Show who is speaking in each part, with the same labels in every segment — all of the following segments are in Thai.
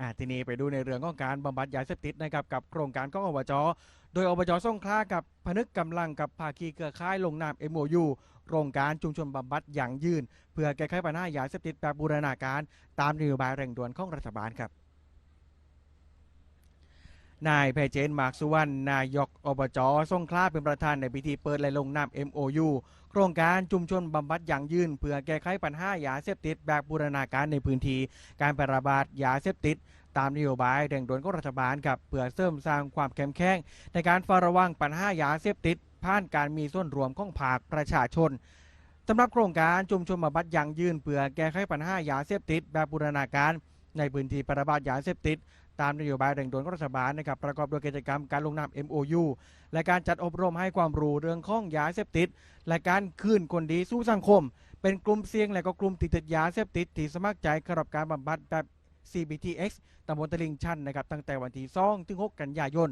Speaker 1: อ่าทีนี้ไปดูในเรื่องของการบำบัดยาเสพติดนะครับกับโครงการของอบจโดยอบจสงขลากับพนึกกำลังกับภาคีเครือข่ายลงนาม MOU โครงการชุมชนบำบัดอย่างยืน เพื่อแก้ไขปัญหายาเสพติดแบบบูรณาการ ตามนโยบายเร่งด่วนของรัฐบาลครับ นายแพเจนมาร์กสุวรรณนายกอบจส่งขลาเป็นประธานในพิธีเปิดและลงนาม MOU โครงการชุมชนบำบัดอย่างยืนเพื่อแก้ไขปัญหายาเสพติดแบบบูรณาการในพื้นที่การแพร่ระบาดยาเสพติดตามนโยบายเร่งดนของรัฐบาลกับเพื่อเสริมสร้างความเข้มแข็งในการเฝ้าระวังปัญหายาเสพติดผ่านการมีส่วนรวมของภาคประชาชนสำหรับโครงการชุมชนบำบัดอย่างยืนเพื่อแก้ไขปัญหายาเสพติดแบบบูรณาการ ในพื้นที่ประบาดยาเสพติด ตามนโยบายเร่งด่วนของรัฐบาลนะครับประกอบด้วยกิจกรรมการลงนาม MOU และการจัดอบรมให้ความรู้เรื่องข้องยาเสพติด และการคืนคนดีสู้สังคม เป็นกลุ่มเสี่ยงและก็กลุ่มติดติดยาเสพติดที่สมัครใจเข้ารับการบำบัดแบบ CBTX ตำบลตลิ่งชันนะครับตั้งแต่วันที่2ถึง 6 กันยายน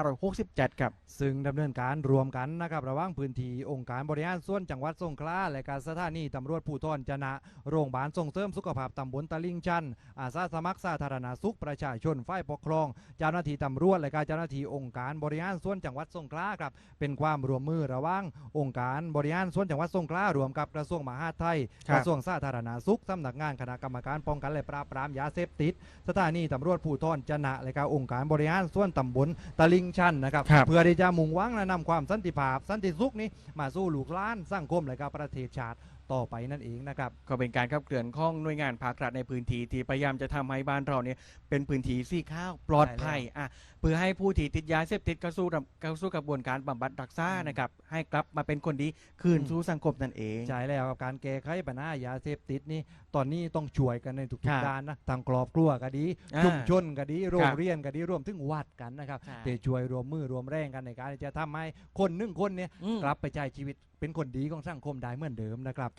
Speaker 1: 2567 ครับ
Speaker 2: ซึ่งดำเนินการรวมกันนะครับระหว่างพื้นที่องค์การบริหารส่วนจังหวัดสงขลาและการสถานีตำรวจภูธรจนะ โรงพยาบาลส่งเสริมสุขภาพตำบลตลิ่งชัน อาสาสมัครสาธารณสุขประชาชนฝ่ายปกครอง เจ้าหน้าที่ตำรวจและการเจ้าหน้าที่องค์การบริหารส่วนจังหวัดสงขลาครับเป็นความร่วมมือระหว่างองค์การบริหารส่วนจังหวัดสงขลารวมกับกระทรวงมหาดไทย
Speaker 1: ครั
Speaker 2: กระทรวงสาธารณสุขสำนักงานคณะกรรมการป้องกันและปราบปรามยาเสพติด สถานีตำรวจภูธรจะนะและก็องค์การบริหารส่วนตำบลตลิ่งชันนะครับ
Speaker 1: ครับ
Speaker 2: เพื่อที่จะมุ่งหวังและนำความสันติภาพ สันติสุขนี้มาสู่ลูกหล้านสังคมและก็ประเทศชาติต่อไปนั่นเองนะครับ
Speaker 1: ก็เป็นการขับเคลื่อนของหน่วยงานภาครัฐในพื้นที่ที่พยายามจะทำให้บ้านเราเนี่ยเป็นพื้นที่สีข้าวปลอดภัยอะเพื่อให้ผู้ที่ติดยาเสพติดเข้าสู่ระเข้าสู่กระบวนการบำบัดรักษา
Speaker 2: อืม
Speaker 1: นะครับให้กลับมาเป็นคนดีคืน
Speaker 2: อืม
Speaker 1: สู่สังคมนั่นเอง
Speaker 2: ใช่แล้วกับการแก้ไขปัญหายาเสพติดนี่ตอนนี้ต้องช่วยกันในทุก
Speaker 1: ครับ
Speaker 2: ๆด้านนะทางครอบครัวก็ดี
Speaker 1: อ่า
Speaker 2: ชุมชนก็ดีโร
Speaker 1: ค
Speaker 2: ง
Speaker 1: รับ
Speaker 2: เรียนก็ดีรวมถึงวัดกันนะครับ
Speaker 1: ใช่
Speaker 2: แต่ช่วยรวมมือรวมแรงกันในการที่จะทำให้คนหนึ่งคนเนี่ย
Speaker 1: อืม
Speaker 2: กลับไปใช้ชีวิตเป็นคนดีของสังคมได้เหมือนเดิมนะครับ